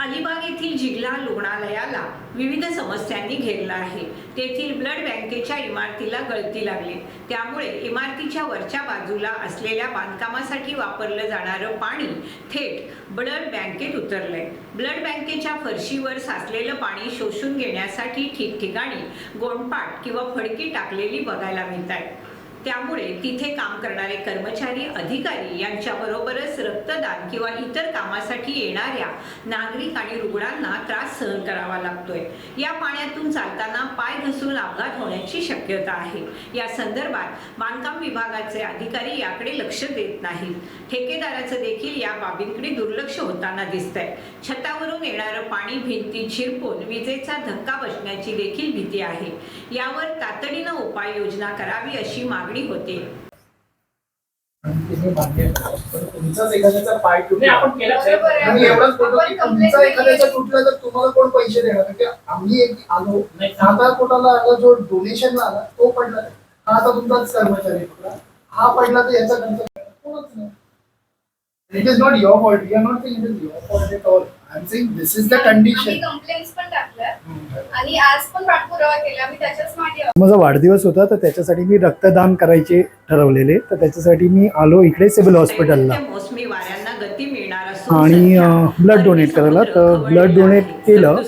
अलिबाग येथील जिल्हा रुग्णालयाला विविध समस्यांनी घेरला आहे. तेथील ब्लड बँकेच्या इमारतीला गळती लागली. त्यामुळे इमारतीच्या वरच्या बाजूला असलेल्या बांधकामासाठी वापरलं जाणारं पाणी थेट ब्लड बँकेत उतरलंय. ब्लड बँकेच्या फरशीवर साचलेलं पाणी शोषून घेण्यासाठी ठिकठिकाणी गोंडपाट किंवा फडकी टाकलेली बघायला मिळत आहे त्यामुळे तिथे काम करणारे कर्मचारी अधिकारी यांच्याबरोबरच रक्तदान किंवा इतर कामासाठी येणाऱ्या नागरिक आणि रुग्णांना त्रास सहन करावा लागतोय. या पाण्यातून चालताना पाय घसरून अपघात होण्याची शक्यता आहे. या संदर्भात बांधकाम विभागाचे अधिकारी याकडे लक्ष देत नाहीत. ठेकेदाराचं देखील या बाबींकडे दुर्लक्ष होताना दिसतंय. छतावरून येणारं पाणी भिंती झिरपून विजेचा धक्का बसण्याची देखील भीती आहे. यावर तातडीनं उपाययोजना करावी अशी मागणी होते करा. पण तुमचाच एखाद्याचा पाय नाही, तुटला आपण केलं बरोबर आहे. आणि एवढंच बोलतो की आपण तुमचा एखाद्याचा. तुटला तर तुम्हाला कोण पैसे देणार की आम्ही एक आलो कोटाला आला जो डोनेशनला आला तो पडला. हा आता तुमचाच कर्मचारी पडला हा पडला तर याचा खर्च it is not your fault you are not it is your fault at all I am saying this is the आम्ही कंडिशन कंप्लेंट्स पण टाकल्या आणि आज पण पाठपुरावा केला. आम्ही त्याच्याच मागे माझा वाढदिवस होता तर त्याच्यासाठी मी रक्तदान करायचे ठरवलेले. तर त्याच्यासाठी मी आलो इकडे सिव्हिल हॉस्पिटलला. नैऋत्य मोसमी वाऱ्यांना गती मिळणार असून आणि, सध्या अं, blood donate करायला, तर समुद्र blood donate खवळलेला आहे. केलं.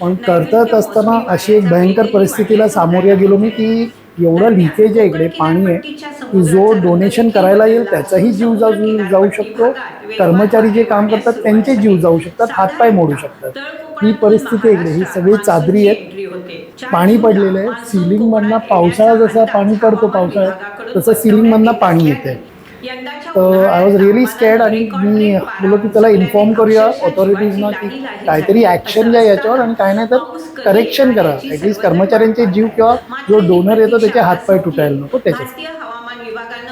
पण नैऋत्य करत असताना मोसमी अशी एक भयंकर परिस्थितीला सामोरे गेलो मी की एवढं लिकेज आहे इकडे पाणी आहे की जो डोनेशन करायला येईल त्याचाही जीव जाऊ जाऊ शकतो. कर्मचारी जे काम करतात त्यांचे जीव जाऊ शकतात हातपाय मोडू शकतात. ही परिस्थिती आहे इकडे ही सगळी चादरी आहेत. पाणी पडलेलं आहे सिलिंग मधनं पावसाळा जसा पाणी पडतो पावसाळ्यात तसं सिलिंग मधनं पाणी येते आय वॉज रिअली स्कॅड आणि मी बोललो की त्याला इन्फॉर्म करूया ऑथॉरिटीजना की काहीतरी ॲक्शन घ्या याच्यावर आणि काय नाही तर करेक्शन करा. ॲटलिस्ट कर्मचाऱ्यांचे जीव किंवा जो डोनर येतो त्याचे हातपाय तुटायला नको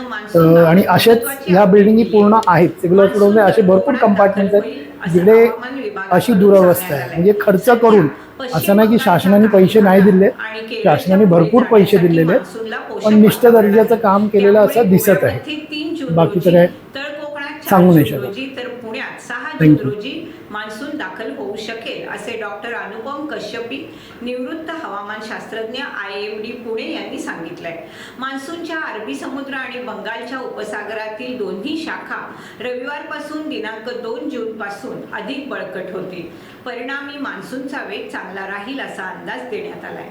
मान्सून आणि असेच ह्या बिल्डिंगी पूर्ण आहेत. सिव्हिल हॉस्पिटलमध्ये असे भरपूर कंपार्टमेंट्स आहेत. जिकडे अशी दुरवस्था आहे. म्हणजे खर्च करून असं नाही की शासनाने पैसे नाही दिले शासनाने भरपूर पैसे दिलेले आहेत. पण निष्ठ दर्जाचं काम केलेलं असं दिसत आहे. बाकी तर काय सांगू नाही शकत. तर पुण्यात सहा Thank जून you. रोजी मान्सून दाखल होऊ शकेल असे डॉक्टर अनुपम कश्यपी निवृत्त हवामान शास्त्रज्ञ आय एम डी पुणे यांनी सांगितलंय मान्सूनच्या अरबी समुद्र आणि बंगालच्या उपसागरातील दोन्ही शाखा रविवारपासून दिनांक दोन जून पासून अधिक बळकट होतील परिणामी मान्सूनचा वेग चांगला राहील असा अंदाज देण्यात आलाय